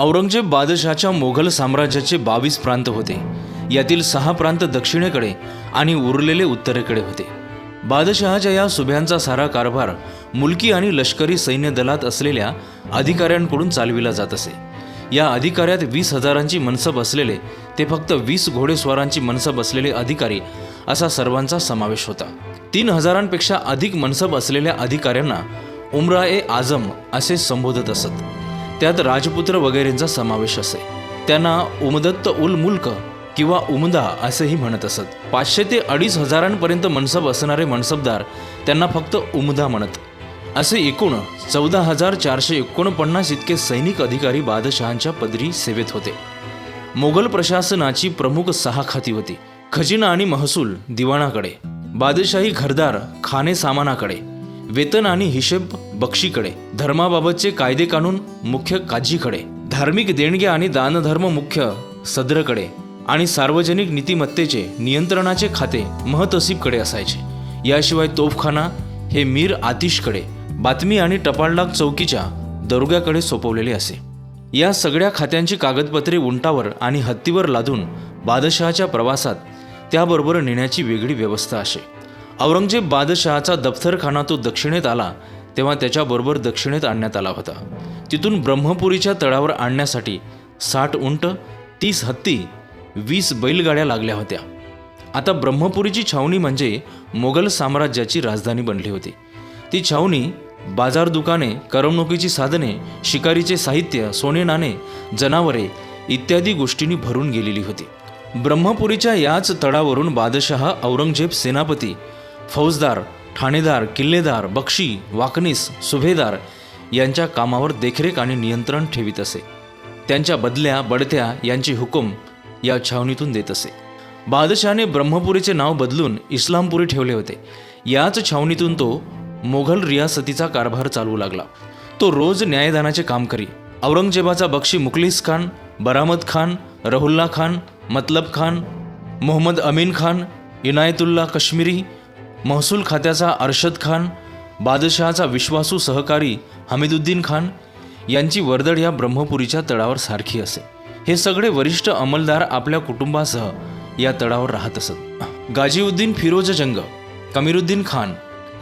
औरंगजेब बादशहाच्या मोघल साम्राज्याचे बावीस प्रांत होते. यातील सहा प्रांत दक्षिणेकडे आणि उरलेले उत्तरेकडे होते. बादशहाच्या या सुभ्यांचा सारा कारभार मुलकी आणि लष्करी सैन्य दलात असलेल्या अधिकाऱ्यांकडून चालविला जात असे. या अधिकाऱ्यात वीस हजारांची मनसब असलेले ते फक्त वीस घोडेस्वारांची मनसब असलेले अधिकारी असा सर्वांचा समावेश होता. तीन हजारांपेक्षा अधिक मनसब असलेल्या अधिकाऱ्यांना उमरा ए आझम असे संबोधत असत. त्यात राजपुत्र वगैरेंचा समावेश असे. त्यांना उमदत्त उल मुल्क किंवा उमदा असेही म्हणत असत. पाचशे ते अडीच हजारांपर्यंत मनसब असणारे मनसबदार त्यांना फक्त उमदा म्हणत. असे एकूण चौदा हजार चारशे एकोणपन्नास इतके सैनिक अधिकारी बादशहांच्या पदरी सेवेत होते. मोगल प्रशासनाची प्रमुख सहा खाती होती. खजिना आणि महसूल दिवाणाकडे. बादशाही घरदार खाने सामानाकडे वेतन आणि हिशेब बक्षीकडे. धर्माबाबतचे कायदे कानून मुख्य काजीकडे धार्मिक देणगे आणि दानधर्म मुख्य सद्रकडे. आणि सार्वजनिक नीतिमत्तेचे नियंत्रणाचे खाते महतसीबकडे असायचे. याशिवाय तोफखाना हे मीर आतिशकडे. बातमी आणि टपालडाक चौकीच्या दरोग्याकडे सोपवलेले असे. या सगळ्या खात्यांची कागदपत्रे उंटावर आणि हत्तीवर लादून बादशहाच्या प्रवासात त्याबरोबर नेण्याची वेगळी व्यवस्था असे. औरंगजेब बादशहाचा दफ्तरखाना तो दक्षिणेत आला तेव्हा त्याच्याबरोबर दक्षिणेत आणण्यात आला होता. तिथून ब्रह्मपुरीच्या तळावर आणण्यासाठी साठ उंट तीस हत्ती वीस बैलगाड्या लागल्या होत्या. आता ब्रह्मपुरीची छावणी म्हणजे मोगल साम्राज्याची राजधानी बनली होती. ती छावणी बाजार दुकाने करमणुकीची साधने शिकारीचे साहित्य सोने नाणे जनावरे इत्यादी गोष्टींनी भरून गेलेली होती. ब्रह्मपुरीच्या याच तळावरून बादशहा औरंगजेब सेनापती फौजदार ठाणेदार किल्लेदार बक्षी वाकनीस सुभेदार यांच्या कामावर देखरेख आणि नियंत्रण ठेवित असे. त्यांच्या बदल्या बडत्या यांची हुकूम या छावणीतून देत असे. बादशहाने ब्रह्मपुरीचे नाव बदलून इस्लामपुरी ठेवले होते. याच छावणीतून तो मोघल रियासतीचा कारभार चालवू लागला. तो रोज न्यायदानाचे काम करी. औरंगजेबाचा बक्षी मुखलिस खान बरामद खान रहुल्ला खान मतलब खान मोहम्मद अमीन खान इनायतुल्ला कश्मीरी महसूल खात्याचा अरशद खान बादशहाचा विश्वासू सहकारी हमीदुद्दीन खान यांची वर्दळ या ब्रह्मपुरीच्या तळावर सारखी असे. हे सगळे वरिष्ठ अंमलदार आपल्या कुटुंबासह या तळावर राहत असत. गाजीउद्दीन फिरोज जंग कमीरुद्दीन खान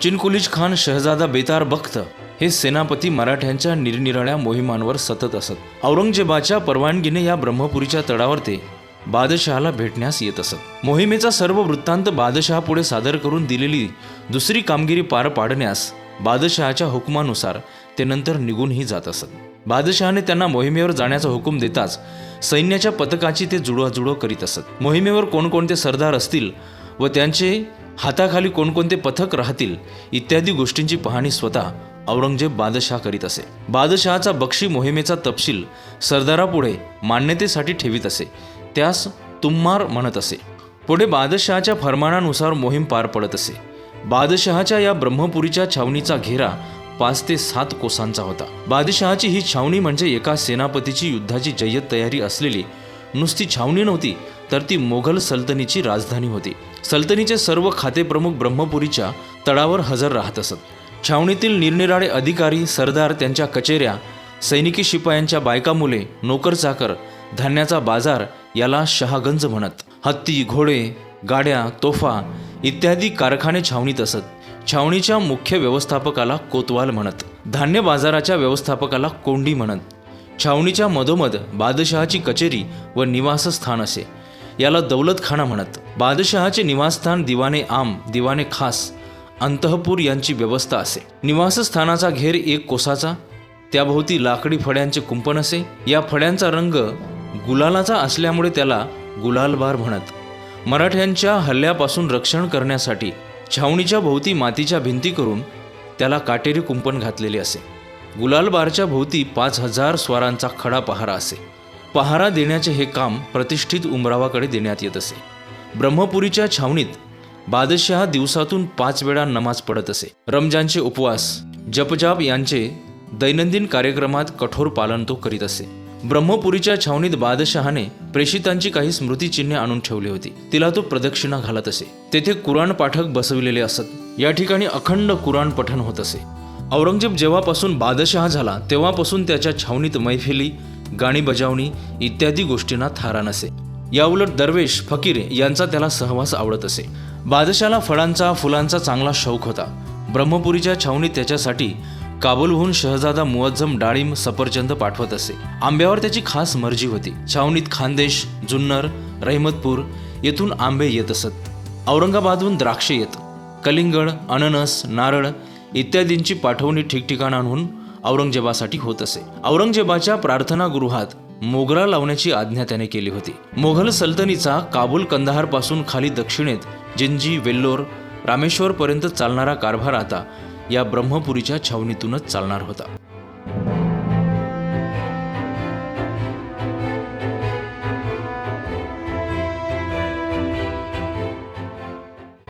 चिनकुलीज खान शहजादा बेतार बख्त हे सेनापती मराठ्यांच्या निरनिराळ्या मोहिमांवर सतत असत. औरंगजेबाच्या परवानगीने या ब्रह्मपुरीच्या तळावर ते बादशहाला भेटण्यास येत असत. मोहिमेचा सर्व वृत्तांत बादशहापुढे सादर करून दिलेली दुसरी कामगिरी पार पाडण्यास बादशहाच्या हुकुमानुसार ते नंतर निघूनही जात असत. बादशहाने त्यांना मोहिमेवर जाण्याचा हुकूम देताच सैन्याच्या पथकाची ते जुळवाजुळव करीत असत. मोहिमेवर कोणकोणते सरदार असतील व त्यांचे हाताखाली कोणकोणते पथक राहतील इत्यादी गोष्टींची पाहणी स्वतः औरंगजेब बादशहा करीत असे. बादशहाचा बक्षी मोहिमेचा तपशील सरदारापुढे मान्यतेसाठी ठेवीत असे. त्यास तुम्मार म्हणत असे. पुढे बादशहाच्या फरमानानुसार मोहीम पार पडत असे. बादशहाच्या या ब्रह्मपुरीच्या छावणीचा घेरा पाच ते सात कोसांचा होता. बादशहाची ही छावणी म्हणजे एका सेनापतीची युद्धाची जय्यत तयारी असलेली नुसती छावणी नव्हती तर ती मोघल सल्तनीची राजधानी होती. सल्तनीचे सर्व खातेप्रमुख ब्रह्मपुरीच्या तळावर हजर राहत असत. छावणीतील निरनिराळे अधिकारी सरदार त्यांच्या कचेऱ्या सैनिकी शिपायांच्या बायका मुले नोकर चाकर धान्याचा बाजार याला शहागंज म्हणत. हत्ती घोडे गाड्या तोफा इत्यादी कारखाने छावणीत असत. छावणीच्या मुख्य व्यवस्थापकाला कोतवाल म्हणत. धान्य बाजाराच्या व्यवस्थापकाला कोंडी म्हणत. छावणीच्या मधोमध बादशहाची कचेरी व निवासस्थान असे. याला दौलतखाना म्हणत. बादशहाचे निवासस्थान दिवाने आम दिवाने खास अंतःपूर यांची व्यवस्था असे. निवासस्थानाचा घेर एक कोसाचा त्याभोवती लाकडी फड्यांचे कुंपण असे. या फड्यांचा रंग गुलालाचा असल्यामुळे त्याला गुलालबार म्हणत. मराठ्यांच्या हल्ल्यापासून रक्षण करण्यासाठी छावणीच्या भोवती मातीच्या भिंती करून त्याला काटेरी कुंपण घातलेले असे. गुलालबारच्या भोवती पाच हजार स्वारांचा खडा पहारा असे. पहारा देण्याचे हे काम प्रतिष्ठित उमरावाकडे देण्यात येत असे. ब्रह्मपुरीच्या छावणीत बादशहा दिवसातून पाच वेळा नमाज पडत असे. रमजानचे उपवास जपजाप यांचे दैनंदिन कार्यक्रमात कठोर पालन तो करीत असे. ब्रह्मपुरीच्या छावणीत बादशहाने प्रेषितांची काही स्मृतिचिन्हे आणून ठेवली होती. तिला तो प्रदक्षिणा घालत असे. तेथे कुराण पाठक बसविलेले असत. या ठिकाणी अखंड कुराण पठण होत असे. औरंगजेब जेव्हापासून बादशहा झाला तेव्हापासून त्याच्या छावणीत मैफिली गाणी बजावणी इत्यादी गोष्टींना थारा नसे. याउलट दरवेश फकीर यांचा त्याला सहवास आवडत असे. बादशाला फळांचा फुलांचा चांगला शौक होता. ब्रह्मपुरीच्या छावणीत त्याच्यासाठी काबूलहून शहजादा मुअज्जम डाळिंब सफरचंद पाठवत असे. आंब्यावर त्याची खास मर्जी होती. छावणीत खानदेश जुन्नर रहिमतपूर येथून आंबे येत असत. औरंगाबादहून द्राक्षे येत. कलिंगड अननस नारळ इत्यादींची पाठवणी ठिकठिकाणांहून औरंगजेबासाठी होत असे. औरंगजेबाच्या प्रार्थनागृहात मोगरा लावण्याची आज्ञा त्याने केली होती. मोघल सल्तनीचा काबूल कंदाहारपासून खाली दक्षिणेत जिंजी वेल्लोर रामेश्वर पर्यंत चालणारा कारभार आता या ब्रह्मपुरीच्या छावणीतूनच चालणार होता.